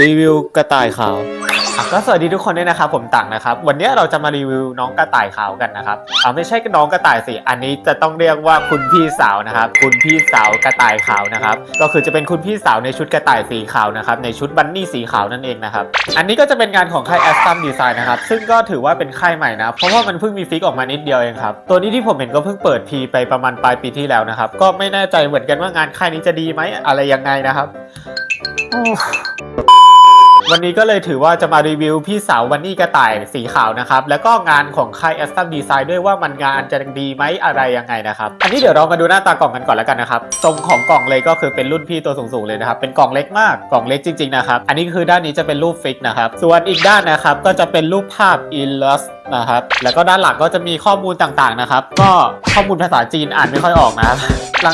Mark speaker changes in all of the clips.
Speaker 1: รีวิวกระต่ายขาว ก็สวัสดีทุกคนด้วยนะครับผมต่างนะครับ วันนี้เราจะมารีวิวน้องกระต่ายขาวกันนะครับเอาไม่ใช่น้องกระต่ายสิอันนี้จะต้องเรียกว่าคุณพี่สาวนะครับ คุณพี่สาวกระต่ายขาวนะครับ ก็คือจะเป็นคุณพี่สาวในชุดกระต่ายสีขาวนะครับในชุดบันนี่สีขาวนั่นเองนะครับอันนี้ก็จะเป็นงานของค่าย a s t o m Design นะครับซึ่งก็ถือว่าเป็นค่ายใหม่นะเพราะว่ามันเพิ่งมีฟิกออกมานิดเดียวเองครับตัวนี้ที่ผมเห็นก็เพิ่งเปิดพีไปประมาณปลายปีที่แล้วนะครับก็ไม่แน่ใจเหมือนกันว่างานค่ายนี้จะดีไหมอะไรยังไงนะครับ วันนี้ก็เลยถือว่าจะมารีวิวพี่สาววันนี่กระต่ายสีขาวนะครับ แล้วก็งานของค่าย a s t o m Design ด้วยว่ามันงานจะดีไหมอะไรยังไงนะครับ อันนี้เดี๋ยวเรามาดูหน้าตากล่องกันก่อนแล้วกันนะครับ ทรงของกล่องเลยก็คือเป็นรุ่นพี่ตัวสูงๆเลยนะครับ เป็นกล่องเล็กมาก กล่องเล็กจริงๆนะครับ อันนี้คือด้านนี้จะเป็นรูปฟิกนะครับ ส่วนอีกด้านนะครับก็จะเป็นรูปภาพ illus นะครับ แล้วก็ด้านหลังก็จะมีข้อมูลต่างๆนะครับ ก็ข้อมูลภาษาจีนอ่านไม่ค่อยออกนะครับ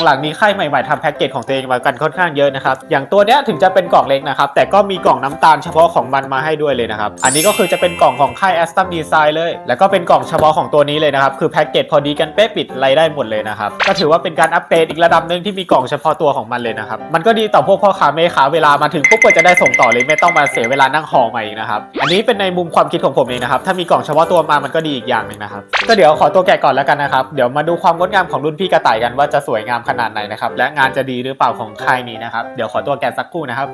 Speaker 1: หลังๆนี้ค่ายใหม่ๆทำแพ็กเกจของตัวเองมากันค่อนข้างเยอะนะครับ อย่างตัวเนี้ยถึงจะเป็นกล่องเล็กนะครับ แต่ก็มีกล่องน้ำตาลเฉพาะของมันมาให้ด้วยเลยนะครับ อันนี้ก็คือจะเป็นกล่องของค่าย a s t o m Design เลย แล้วก็เป็นกล่องเฉพาะของตัวนี้เลยนะครับ คือแพ็กเกจพอดีกันเป๊ะปิดอะไรได้หมดเลยนะครับ ก็ถือว่าเป็นการอัปเกรดอีกระดับหนึ่งที่มีกล่องเฉพาะตัวของมันเลยนะครับ มันก็ดีต่อพวกพ่อค้าแม่ค้าเวลามาถึงปุ๊บก็จะได้ส่งต่อเลยไม่ต้องมาเสียเวลานั่งห่อมาอีกนะครับ อันนี้เป็นในมุมความคิดของผมเองนะครับ ถ้ามีกล่องเฉพาะตัวมา มันก็ดีอีกอย่างหนึ่งนะครับ ก็เดี๋ยวขอตัวแกะก่อนแล้วกันนะครับ เดี๋ยวมาดูความงดงามของรุ่นพี่กระต่ายกันว่าจะสวยงามขนาดไหนนะครับ และงานจะดีหรือเปล่าของค่ายนี้นะครับ เดี๋ยวขอตัวแกะสักครู่นะครับ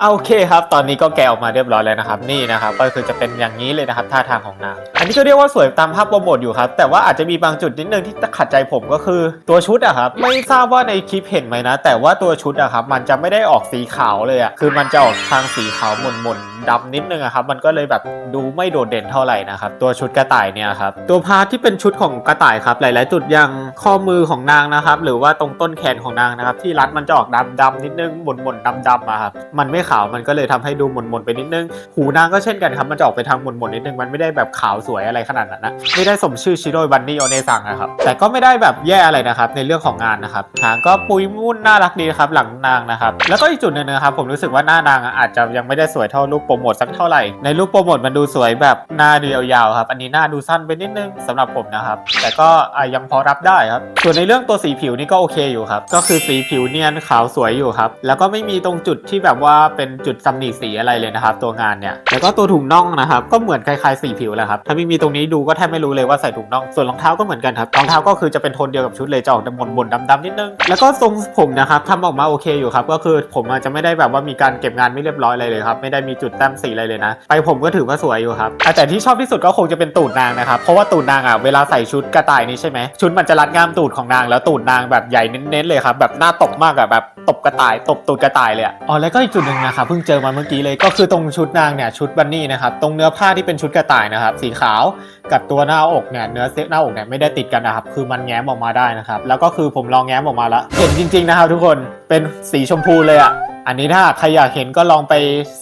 Speaker 1: เอาโอเคครับ ตอนนี้ก็แกะออกมาเรียบร้อยแล้วนะครับ นี่นะครับ ก็คือจะเป็นอย่างนี้เลยนะครับ ท่าทางของนางอันนี้ก็เรียกว่าสวยตามภาพโปรโมทอยู่ครับ แต่ว่าอาจจะมีบางจุดนิดนึงที่ขัดใจผมก็คือ ตัวชุดอะครับ ไม่ทราบว่าในคลิปเห็นไหมนะ แต่ว่าตัวชุดอะครับ มันจะไม่ได้ออกสีขาวเลยอะคือมันจะออกทางสีขาวหม่นๆดำนิดนึงอะครับ มันก็เลยแบบดูไม่โดดเด่นเท่าไหร่นะครับ ตัวชุดกระต่ายเนี่ยครับ ตัวพาที่เป็นชุดของกระต่ายครับ หลาย ๆ จุดอย่างข้อมือของนางนะครับ หรือว่าตรงต้นแขนของนางนะครับ ที่รัดมันจะออกดำดำๆนิดนึงหม่นๆดำๆอะครับ มันไม่ขาวมันก็เลยทำให้ดูหม่นๆไปนิดนึง หูนางก็เช่นกันครับมันจะออกไปทางหม่นๆนิดนึงมันไม่ได้แบบขาวสวยอะไรขนาดนั้นนะไม่ได้สมชื่อชิโร่บันนี่โอเนซังนะครับแต่ก็ไม่ได้แบบแย่อะไรนะครับในเรื่องของงานนะครับหางก็ปุยมุ่นน่ารักดีนะครับหลังนางนะครับแล้วก็อีกจุดหนึ่งนะครับผมรู้สึกว่าหน้านางอาจจะยังไม่ได้สวยเท่ารูปโปรโมทสักเท่าไหร่ในรูปโปรโมทมันดูสวยแบบหน้าเรียวยาวครับอันนี้หน้าดูสั้นไปนิดนึงสำหรับผมนะครับแต่ก็ยังพอรับได้ครับส่วนในเรื่องตัวสีผิวนี่ก็โอเคอยู่ครับก็คือสีผิวเนียนขาวสวยอยู่ครับแล้วก็ไม่มีตรงจุดที่แบบว่าเป็นจุดตำหนิสีอะไรเลยนะครับ ตัวงานเนี่ยแล้วก็ตัวถุงน่องนะครับก็เหมือนคล้ายๆสีผิวแหละครับถ้าไม่มีตรงนี้ดูก็แทบไม่รู้เลยว่าใส่ถุงน่องส่วนรองเท้าก็เหมือนกันครับรองเท้าก็คือจะเป็นโทนเดียวกับชุดเลยจะออกดำบนดำๆนิดนึงแล้วก็ทรงผมนะครับทำออกมาโอเคอยู่ครับก็คือผมอาจจะไม่ได้แบบว่ามีการเก็บงานไม่เรียบร้อยอะไรเลยครับไม่ได้มีจุดแต้มสีอะไรเลยนะ ไปผมก็ถือว่าสวยอยู่ครับแต่ที่ชอบที่สุดก็คงจะเป็นตูดนางนะครับเพราะว่าตูดนางอะเวลาใส่ชุดกระต่ายนี้ใช่ไหมชุดมันจะรัดง่ามตูดของนางแล้วตูดนางแบบใหญ่เน้นๆเลยครับแบบหน้าตบมากอะแบบตบกระต่ายตบตูดกระต่ายเลยอะอ๋อแล้วก็อีกจุดหนึ่งนะครับเพิ่งเจอมาเมื่อกี้เลยก็คือตรงชุดนางเนี่ยชุดบันนี่นะครับตรงเนื้อผ้าที่เป็นชุดกระต่ายนะครับสีขาวกับตัวหน้าอกเนี่ยเนื้อเซหน้าอกเนี่ยไม่ได้ติดกันนะครับคือมันแง้มออกมาได้นะครับแล้วก็คือผมลองแง้มออกมาแล้วเห็นจริงๆนะครับทุกคนเป็นสีชมพูเลยอะ อันนี้ถ้าใครอยากเห็นก็ลองไป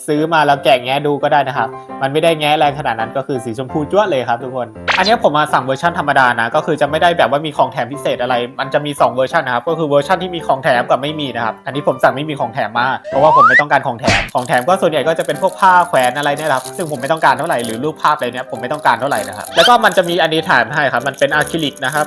Speaker 1: ซื้อมาแล้วแกะแงะดูก็ได้นะครับ มันไม่ได้แง้แรงขนาดนั้นก็คือสีชมพูจ้วะเลยครับทุกคน อันนี้ผมมาสั่งเวอร์ชันธรรมดานะ ก็คือจะไม่ได้แบบว่ามีของแถมพิเศษอะไร มันจะมี 2 เวอร์ชันนะครับ ก็คือเวอร์ชันที่มีของแถมกับไม่มีนะครับ อันนี้ผมสั่งไม่มีของแถมมา เพราะว่าผมไม่ต้องการของแถม ของแถมก็ส่วนใหญ่ก็จะเป็นพวกผ้าแขวนอะไรเนี่ยครับ ซึ่งผมไม่ต้องการเท่าไหร่หรือรูปภาพอะไรเนี่ยผมไม่ต้องการเท่าไหร่นะครับ แล้วก็มันจะมีอันนี้แถมให้ครับ มันเป็นอะคริลิกนะครับ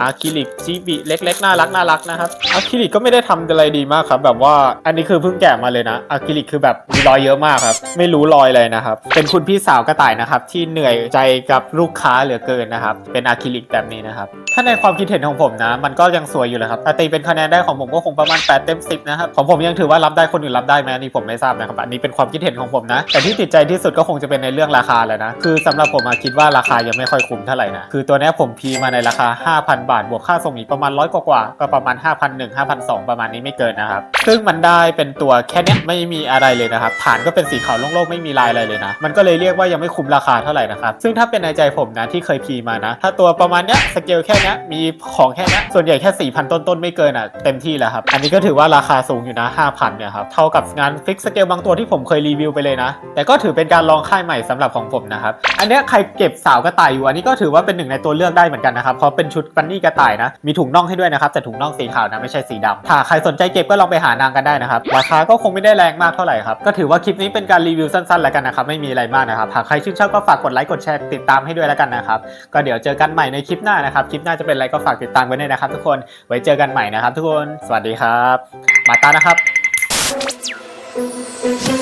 Speaker 1: อะคริลิกจีบีเล็กๆน่ารักน่ารักนะครับอะคริลิกก็ไม่ได้ทำอะไรดีมากครับแบบว่าอันนี้คือเพิ่งแกะมาเลยนะอะคริลิกคือแบบมีรอยเยอะมากครับ ไม่รู้รอยเลยนะครับ เป็นคุณพี่สาวกระต่ายนะครับ ที่เหนื่อยใจกับลูกค้าเหลือเกินนะครับ เป็นอะคริลิกแบบนี้นะครับ ถ้าในความคิดเห็นของผมนะ มันก็ยังสวยอยู่เลยครับแต่ตีเป็นคะแนนได้ของผมก็คงประมาณ8เต็ม10นะครับ ของผมยังถือว่ารับได้คนอื่นรับได้ไหมอันนี้ผมไม่ทราบนะครับ อันนี้เป็นความคิดเห็นของผมนะ แต่ที่ติดใจที่สุดก็คงจะเป็นในเรื่องราคาแหละนะ คือสำหรับผมคิดว่าราคายังไม่ค่อยคุ้มเท่าไหร่นะ คือตัวนี้ผมพีมาในราคา 5,000 บาท บวกค่าส่งอีกประมาณร้อยกว่าก็ประมาณ5,001 5,002ประมาณนี้ไม่เกินนะครับ ซึ่งมันได้เป็นตัวแค่เนี้ยไม่มีอะไรเลยนะครับฐานก็เป็นสีขาวโล่งๆไม่มีลายอะไรเลยนะ มันก็เลยเรียกว่ายังไม่คุ้มราคาเท่าไหร่นะครับซึ่งถ้าเป็นในใจผมนะที่เคยพีมานะ ถ้าตัวประมาณเนี้ยสเกลแค่เนี้ยมีของแค่เนี้ยส่วนใหญ่แค่ 4,000 ต้นๆไม่เกินอะเต็มที่แล้วครับอันนี้ก็ถือว่าราคาสูงอยู่นะ 5,000เนี่ยครับเท่ากับงานฟิกสเกลบางตัวที่ผมเคยรีวิวไปเลยนะ แต่ก็ถือเป็นการลองค่ายใหม่สำหรับของผมนะครับอันเนี้ยใครเก็บสาวกระต่ายอยู่อันนี้ก็ถือว่าเป็นหนึ่งในตัวเลือกได้เหมือนกันนะครับเพราะเป็นชุดฟันนี่กระต่ายนะมีถุงน่องให้ด้วยนะครับแต่ถุงน่องสีขาวนะไม่ใช่สีดำถ้าใครสนใจเก็บก็ลองไปหานางกันได้นะครับราคาาก็คงไม่ได้แรงมากเท่าไหร่ครับ ก็ถือว่าคลิปนี้เป็นการรีวิวสั้นๆแล้วกันนะครับ ไม่มีอะไรมากนะครับ หากใครชื่นชอบก็ฝากกดไลค์ กดแชร์ ติดตามให้ด้วยแล้วกันนะครับ ก็เดี๋ยวเจอกันใหม่ในคลิปหน้านะครับ คลิปหน้าจะเป็นอะไรก็ฝากติดตามไว้ด้วยนะครับ ทุกคน ไว้เจอกันใหม่นะครับ ทุกคน สวัสดีครับ มาตานะครับ